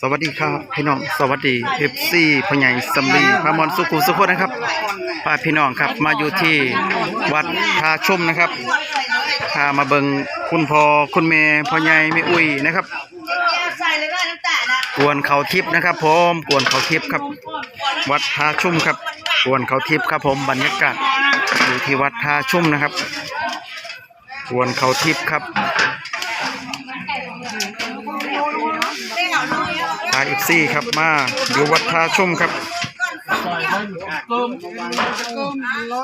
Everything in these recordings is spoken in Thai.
สวัสดีครับพี่น้องสวัสดีเอฟซีพ่อใหญ่สำลีพระมรสุขุมสุขนะครับพาพี่น้องครับมาอยู่ที่วัดทาชุ่มนะครับพามาเบิงคุณพ่อคุณแม่พ่อใหญ่แม่อุ้ยนะครับใส่เลยก็น้ำตาลนะกวนเขาทิพย์นะครับผมกวนเขาทิพย์ครับ วัดทาชุ่มครับ กวนเขาทิพย์ครับผมบรรยากาศอยู่ที่วัดทาชุ่มนะครับ กวนเขาทิพย์ครับาเอฟซีครับมาอยู่วัดท่าชุ่มครับ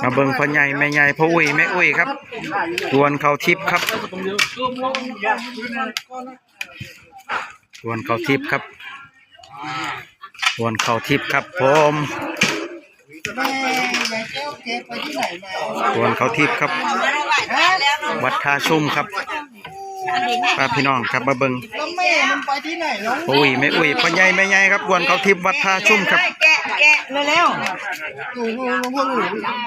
มาเบิงพ่อใหญ่แม่ใหญ่พ่ออุ้ยแม่อุ้ยครับตวนเขาทิพย์ครับตวนเขาทิพย์ครับตวนเขาทิพย์ครับผมแม่ยายเจ้าเก็บไปที่ไหนมาวนเขาทิพย์ครับ วัดท่าชุ่มครับ พาพี่น้องครับมาเบิงแล้วแม่มันไปที่ไหนแล้วพ่ออุ้ยแม่อุ้ยพ่อใหญ่แม่ใหญ่ครับตวนเขาทิพย์วัดท่าชุ่มครับ แกะแกะเร็วๆอยู่อยู่พวกหนู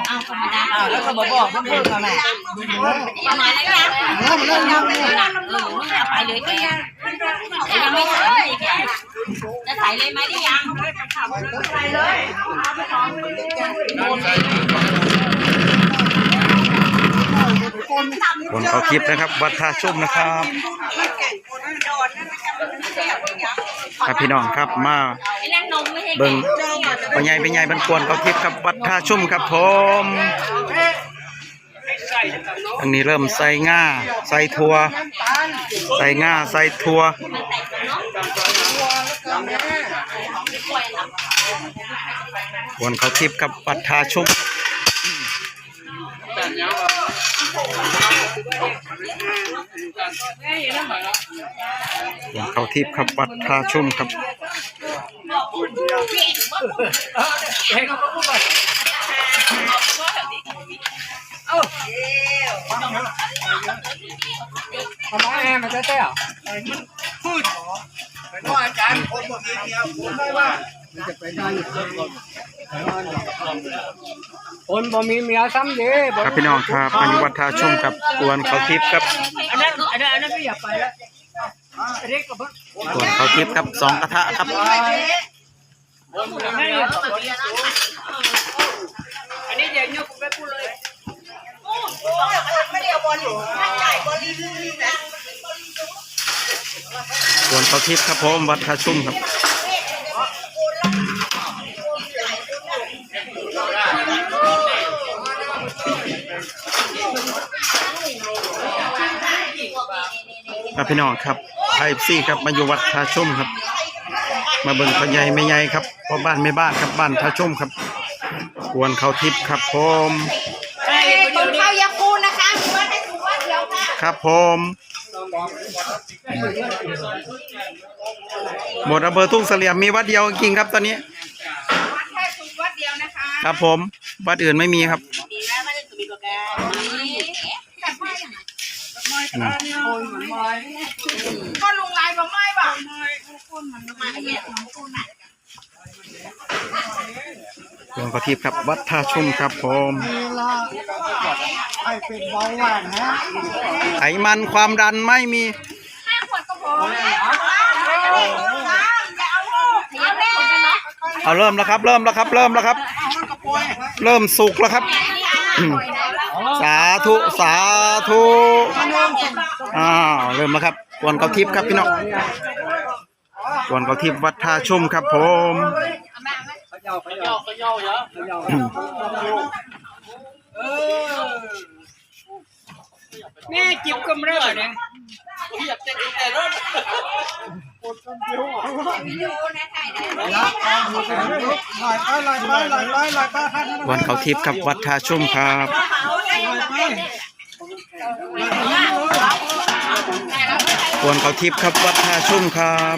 อ้าวแล้วก็บอกบอกเพื่อนๆมาม่เอามาเลยนะเริ่มเริ่มเริ่มเริ่มเออมึงเอาไปเลยก็ยังยังไม่ใส่เลยแกจะใส่เลยไหมได้ยังต วนเขาทิพย์นะครับวัดท่าชุ่มนะครับครับพี่น้องครับมาเบิ่งปัญญายปัญญายบรรกวนเขาทิพย์ครับวัดท่าชุ่มครับผมอันนี้เริ่มใส่ง่าใส่ทัวใส่ง่าใส่ทัววนเขาทิพย์ครับวัดท่าชุ่ม กวนเขาทิพย์ครับวัดท่าชุ่มครับทำไมแม่มันจะเต้าพูดว่าอาจารย์คนบอกเดียวผมไม่ว่าคนบ่มีเมียซ้ำเด้ครับพี่น้องครับอันนี้วัดท่าชุ่มครับกวนเขาทิพย์ครับอันนั้นอันนั้นอันนั้นก็อย่าไปแล้วเรียกกับเพื่อนกวนเขาทิพย์ครับสองกระทะครับอันนี้เดี๋ยวยกไปพูดเลยกวนเขาทิพย์ครับผมวัดท่าชุ่มครับ ครับพี่น้องครับไอซีครับมาอยู่วัดท่าชุ่มครับ มาเบิ่งพ่อใหญ่แม่ใหญ่ครับพ่อบ้านแม่บ้านครับบ้านท่าชุ่มครับกวนเขาทิพย์ครับผมคนเข้ายาคูนะคะว่าให้ถูกว่าเดียวค่ะครับผมหมดอำเภอทุ่งเสลี่ยมมีวัดเดียวจริงๆครับตอนนี้แค่ถูกวัดเดียวนะคะครับผมวัดอื่นไม่มีครับ ดีแล้วไม่ได้ถูกมีโปรแกรมแต่ไม่อย่างนั้น ก็ลุงไลายก็ไม่บ่คนมันมาแยกของคนน่ะหลวงพ่อทิพย์ครับวัดท่าชุ่มครับผมให้เป็นเบาหวานฮะไขมันความดันไม่มีเอาเริ่มแล้วครับ เริ่มแล้วครับ เริ่มแล้วครับ เริ่มสุกแล้วครับ สาธุสาธุอ้าวเริ่มแล้วครับกวนเขาทิพย์ครับพี่น้องกวนเขาทิพย์วัดท่าชุ่มครับผมแม่จิบกำเริบเนี่ยกวนเขาทิพย์ครับวัดท่าชุ่มครับ กวนเขาทิพย์ครับวัดท่าชุ่มครับ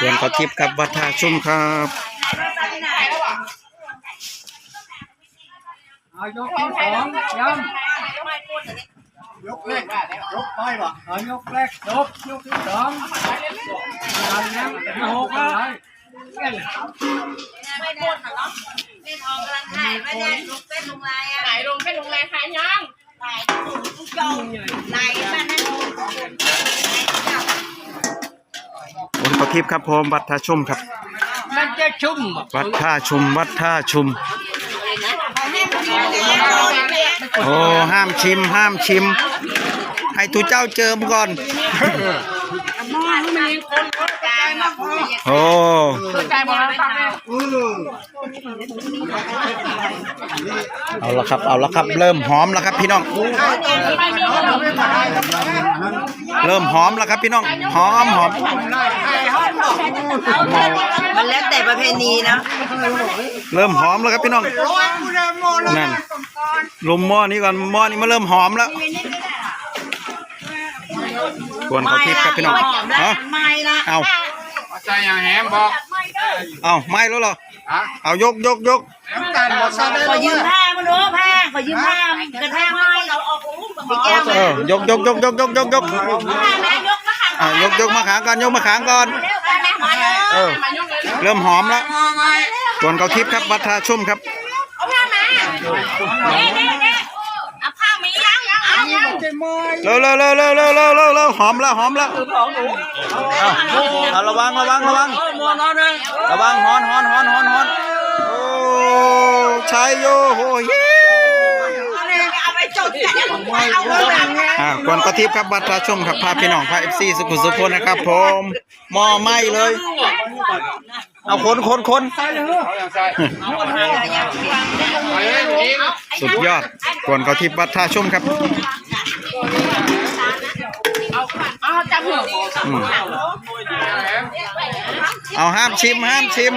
กวนเขาทิพย์ครับวัดท่าชุ่มครับเอายกที่สองย้ำ ยกแรกยกไปบ่เอายกแรกยกยกที่สองยังยังหกแล้วไม่โดนเหรอเล่นออกกำลังกายไม่ได้ลุกเต้นลงไลน์อะไหนลงไปลงแรงขายยังไลน์ลูกโจไลน์บ้านนั้นบนเขาทิพย์ครับผมวัดท่าชุ่มครับมันจะชุ่มวัดท่าชุมวัดท่าชุม โอ้ห้ามชิมห้ามชิม ให้ทุเจ้าเจิมก่อน โอ้ใจบอกแล้วฟังเลยเอาละครับ เอาละครับ เริ่มหอมแล้วครับพี่น้อง เริ่มหอมแล้วครับพี่น้องหอมหอมมันแล้วแต่ประเพณีนะเริ่มหอมแล้วครับพี่น้องนั่นลุมหม้อนี้ก่อนหม้อนี้มาเริ่มหอมแล้วกวนเขาทิพย์ครับพี่น้องฮะไม่ละเอาใจอย่างแหมบอกเอาไม่แล้วเหรอ ฮะเอายกยกยกน้ำตาลบอกซะได้ขอยืมผ้ามาดูผ้าขอยืมผ้ากระแทกไม้เราออกอุ้มกับแก้วเออยกยกยกยกยกยกยกผ้าแม่ยกมาขังอ่ายกยกมาขางก่อนยกมาขางก่อนเร็วผ้าแม่มาเลยเออเริ่มหอมแล้วกวนเขาทิพย์ครับวัดท่าชุ่มครับเอาผ้ามาเน่เน่เน่เอาผ้ามียัง เอายังเร็วเร็วเร็วเร็วเร็วเร็วเร็วเร็วหอมแล้วหอมแล้วเอาเอาระวังระวังระวังระวังหอนหอนหอนหอนหอนโอ้ชายโยโหเฮ้เอาไปจดกันเอาเรื่องอ่ากวนกระทิบครับบัตรชมครับพาพี่น้องพาเอฟซีสุขุมสุพลนะครับผมหม้อไหม้เลย เอาคนคนคนเอาอย่างใส่ไปเลยนี่สุดยอดกวนกระทิบบัตรชมครับเอาจับหัวอืมเอาห้ามชิมห้ามชิม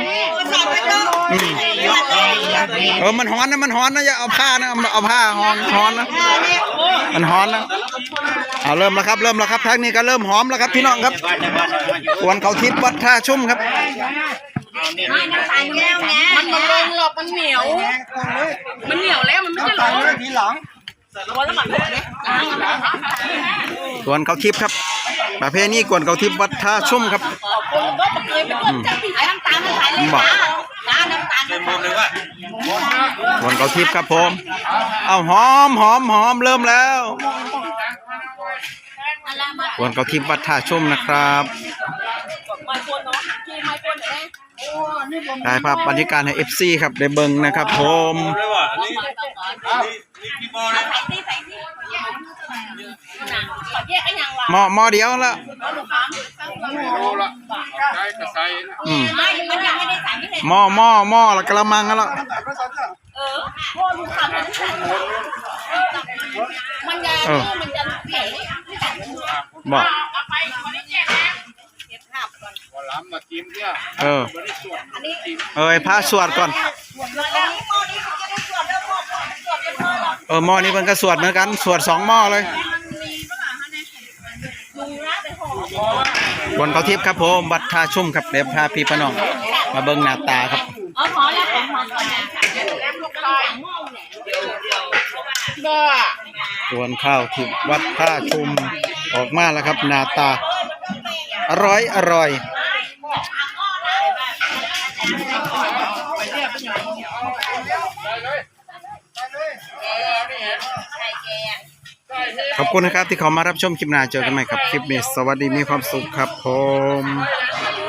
อืมเออมันฮ้อนนะมันฮ้อนนะอย่าเอาผ้านะเอาเอาผ้าฮ้อนฮ้อนนะมันฮ้อนนะเอาเริ่มแล้วครับเริ่มแล้วครับทางนี้ก็เริ่มหอมแล้วครับพี่น้องครับกวนเขาทิพย์วัดท่าชุ่มครับ ไม่น้ำตาลแก้วไงมันมาลงหรอกมันเหนียวมันเหนียวแล้วมันไม่ใช่หรอทีหลังกวนเขาทิพย์ครับ ประเภทนี้กวนเขาทิพย์วัดท่าชุ่มครับ คนก็เคยไปกดจับปีน้ำตาลมันใส่เลยนะน้ำน้ำตาลมันใส่เลยกวนเขาทิพย์ครับผม เอาหอมหอมหอมเริ่มแล้ว กวนเขาทิพย์วัดท่าชุ่มนะครับ ได้ภาพบรรยากาศให้เอฟซีครับไดเบิงนะครับผมหมอหมอเดียวละหมอหมอหมอละกระมังกันจะะบอก พอล้ำมาจิ้มเนี่ยเออไม่ได้ส่วนอันนี้เออไอ้ผ้าสวดก่อนตอนนี้โมนี้มันจะได้สวดแล้วพ่อพ่อสวดเป็นพ่อหรอกเออหม้อนี้มันก็สวดเหมือนกัน สวดสองหม้อเลยดูนะเป็นห่อกวนเขาทิพย์ครับผมบัตรท่าชุ่มครับเดี๋ยวพาพี่พน้อง มาเบิ่งหน้าตาครับเอาพอแล้วของพอก่อนนะบ้าส่วนข้าวทิพย์วัดท่าชุมออกมาแล้วครับหน้าตา อร่อยอร่อย ขอบคุณนะครับที่เขามารับชมคลิปหน้าเจอกันใหม่ครับ คลิปนี้ สวัสดีมีความสุขครับผม